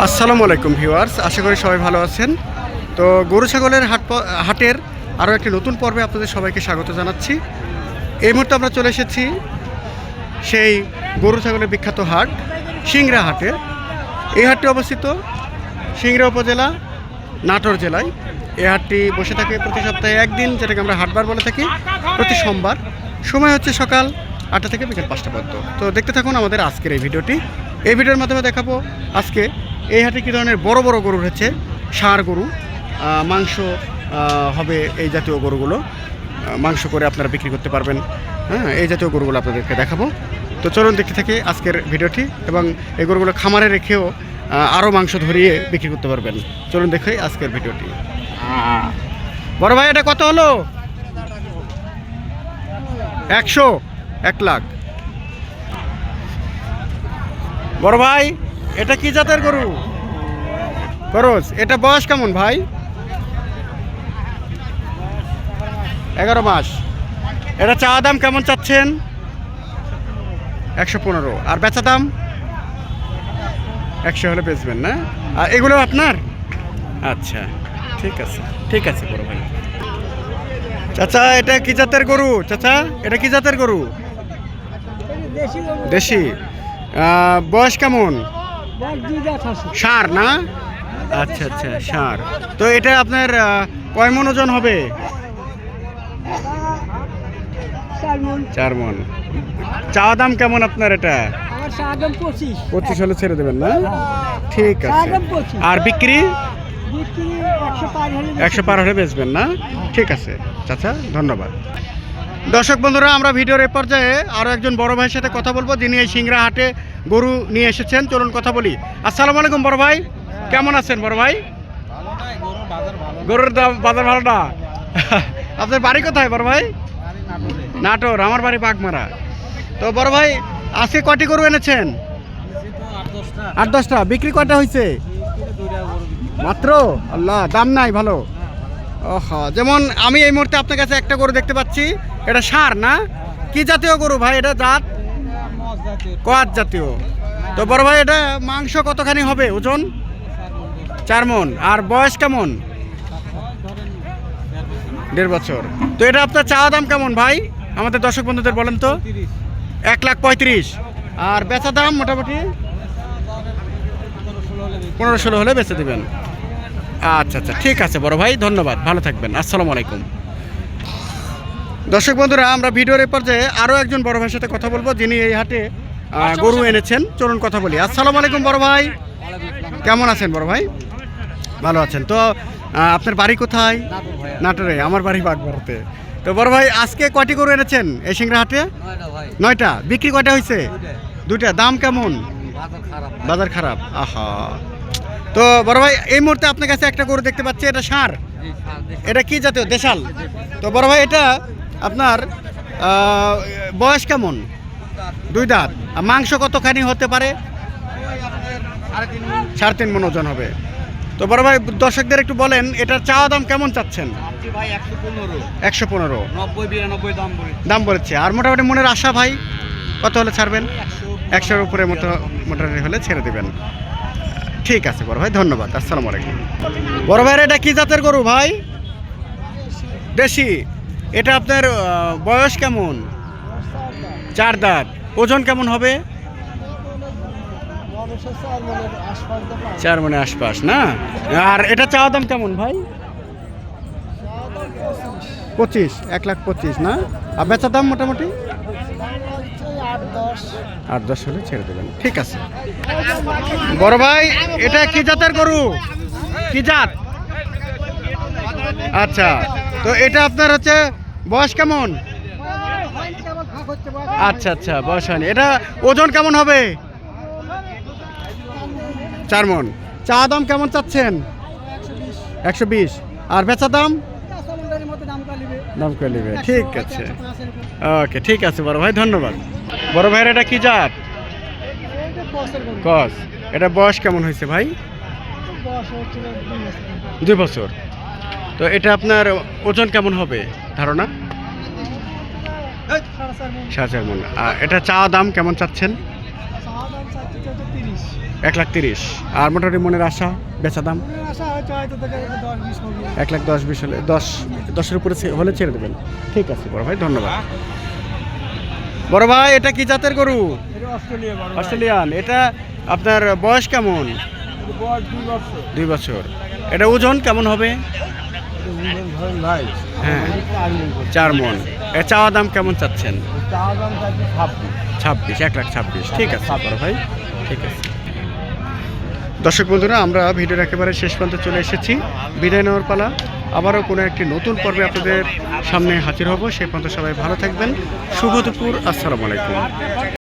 আসসালামু আলাইকুম ভিউয়ার্স, আশা করি সবাই ভালো আছেন। তো গরু ছাগলের হাট হাটের আরও একটি নতুন পর্বে আপনাদের সবাইকে স্বাগত জানাচ্ছি। এই মুহূর্তে আমরা চলে এসেছি সেই গরু ছাগলের বিখ্যাত হাট, সিংড়া হাটে। এই হাটটি অবস্থিত সিংড়া উপজেলা, নাটোর জেলায়। এই হাটটি বসে থাকে প্রতি সপ্তাহে একদিন, যেটাকে আমরা হাটবার বলে থাকি, প্রতি সোমবার। সময় হচ্ছে সকাল আটটা থেকে বিকেল পাঁচটা পর্যন্ত। তো দেখতে থাকুন আমাদের আজকের এই ভিডিওটি। এই ভিডিওর মাধ্যমে দেখাবো আজকে এই হাটে কী ধরনের বড় বড় গরু রয়েছে ষাঁড় গরু মাংস হবে এই জাতীয় গরুগুলো। মাংস করে আপনারা বিক্রি করতে পারবেন। হ্যাঁ এই জাতীয় গরুগুলো আপনাদেরকে দেখাবো। তো চলুন দেখতে থাকি আজকের ভিডিওটি এবং এই গরুগুলো খামারে রেখেও আরও মাংস ধরিয়ে বিক্রি করতে পারবেন। চলুন দেখে আজকের ভিডিওটি। বড় ভাই, এটা কত হলো? একশো, এক লাখ। বড় ভাই এটা কি জাতের গরু? খরচ এটা বয়স কেমন ভাই? এগারো মাস। এটা চা দাম কেমন চাচ্ছেন? একশো পনেরো। আর বেচা দাম? একশো হলে বেচবেন, না? আর এগুলো আপনার? আচ্ছা ঠিক আছে ঠিক আছে বড় ভাই। চাচা, এটা কি জাতের গরু? চাচা, এটা কি জাতের গরু? দেশি। বয়স কেমন? সার, না? আচ্ছা আচ্ছা সার। তো এটা আপনার কয় মন ওজন হবে? চার মন। চাওয়া দাম কেমন আপনার এটা? পঁচিশ হলে ছেড়ে দেবেন, না? ঠিক আছে। আর বিক্রি? একশো পার হলে বেচবেন, না? ঠিক আছে। চাচা, ধন্যবাদ। দর্শক বন্ধুরা, আমরা ভিডিওর এ পর্যায়ে আরও একজন বড় ভাইয়ের সাথে কথা বলব। যিনি এই সিংড়া হাটে গরু নিয়ে এসেছেন। চলুন কথা বলি। আসসালামু আলাইকুম বড় ভাই। কেমন আছেন বড় ভাই? গরুর দাম বাজার ভালো না? আপনার বাড়ি কোথায় বড় ভাই? নাটোর, আমার বাড়ি বাগমারা। তো বড় ভাই, আজকে কটি গরু এনেছেন? আট দশটা। বিক্রি কয়টা হয়েছে মাত্র? আল্লাহ, দাম নাই ভালো। ওহ, যেমন আমি এই মুহূর্তে আপনার কাছে একটা গরু দেখতে পাচ্ছি। এটা সার না? কি জাতীয় গরু ভাই এটা জাত? কোয়াত জাতীয়। তো বড় ভাই, এটা মাংস কতখানি হবে ওজন? চার মন। আর বয়স কেমন? দেড় বছর। তো এটা আপনার চাওয়া দাম কেমন ভাই? আমাদের দর্শক বন্ধুদের বলেন তো। এক লাখ পঁয়ত্রিশ। আর বেচা দাম মোটামুটি? পনেরো ষোলো হলে বেচে দেবেন। আচ্ছা আচ্ছা। ঠিক আছে বড় ভাই, ধন্যবাদ। ভালো থাকবেন। আসসালামু আলাইকুম। দর্শক বন্ধুরা আমরা ভিডিওর এ পর্যায়ে আরও একজন বড় ভাইয়ের সাথে কথা বলব যিনি এই হাটে গরু এনেছেন। চলুন কথা বলি। আসসালামু আলাইকুম বড় ভাই। কেমন আছেন বড় ভাই? ভালো আছেন। তো আপনার বাড়ি কোথায়? নাটোরে। আমার বাড়ি বাগবাড়াতে। তো বড় ভাই আজকে কয়টি গরু এনেছেন এই সিংড়া হাটে? নয়টা। বিক্রি কয়টা হয়েছে দুইটা। দাম কেমন? বাজার খারাপ। আহা। তো বড় ভাই এই মুহূর্তে আপনার কাছে একটা গরু দেখতে পাচ্ছি এটা সার। এটা কি জাতীয়? দেশাল। তো বড় ভাই এটা আপনার বয়স কেমন? দুই দাঁত। আর মাংস কতখানি হতে পারে? সাড়ে তিন মন ওজন হবে। তো বড় ভাই দর্শকদের একটু বলেন এটার চাওয়া দাম কেমন চাচ্ছেন? একশো পনেরো। দাম বলে বলেছে। আর মোটামুটি মনের আশা ভাই কত হলে ছাড়বেন? একশোর উপরে মতো মোটামুটি হলে ছেড়ে দেবেন। ঠিক আছে বড় ভাই ধন্যবাদ। আসসালামু আলাইকুম। বড় ভাইয়ের এটা কি জাতের গরু ভাই? দেশি। এটা আপনার বয়স কেমন? চার দাঁত। ওজন কেমন হবে? চার মনে আশপাশ, না? আর এটা চাওয়া দাম কেমন ভাই? পঁচিশ, এক লাখ পঁচিশ, না? আর বেচা দাম মোটামুটি? আট দশ হলে ছেড়ে দেবেন। ঠিক আছে। বড় ভাই, এটা কি জাতের গরু? কি জাত? আচ্ছা তো এটা আপনার হচ্ছে বয়স কেমন? আচ্ছা আচ্ছা বয়স হয়নি। এটা ওজন কেমন হবে? চার মন। চা দাম কেমন চাচ্ছেন? একশো বিশ। আর বেচা দাম? দাম করে নেবে? ঠিক আছে। ওকে, ঠিক আছে, বড় ভাই, ধন্যবাদ। বড় ভাইয়ের এটা কি জাত? কস। এটা বয়স কেমন হয়েছে ভাই? দুই বছর। তো এটা আপনার ওজন কেমন হবে? ধারণা? সাড়ে চার মন এটা চা দাম কেমন চাচ্ছেন? এক লাখ তিরিশ। আর মোটামুটি মনের আশা বেচা দাম? এক লাখ দশ বিশ হলে দশ দশের উপরে হলে ছেড়ে দেবেন। ঠিক আছে বড় ভাই ধন্যবাদ। বড় ভাই এটা কি জাতের গরু? Australia Australian. এটা আপনার বয়স কেমন? দুই বছর। এটা ওজন কেমন হবে? হ্যাঁ চার মন। চাওয়া দাম কেমন চাচ্ছেন? ছাব্বিশ। এক লাখ ছাব্বিশ। ঠিক আছে। ভাই। ঠিক আছে। দর্শক বন্ধুরা আমরা ভিডিওর একেবারে শেষ পর্যন্ত চলে এসেছি। বিদায় নেওয়ার পালা। আবারও কোনো একটি নতুন পর্বে আপনাদের সামনে হাজির হব। সেই পর্যন্ত সবাই ভালো থাকবেন। শুভ দুপুর। আসসালামু আলাইকুম।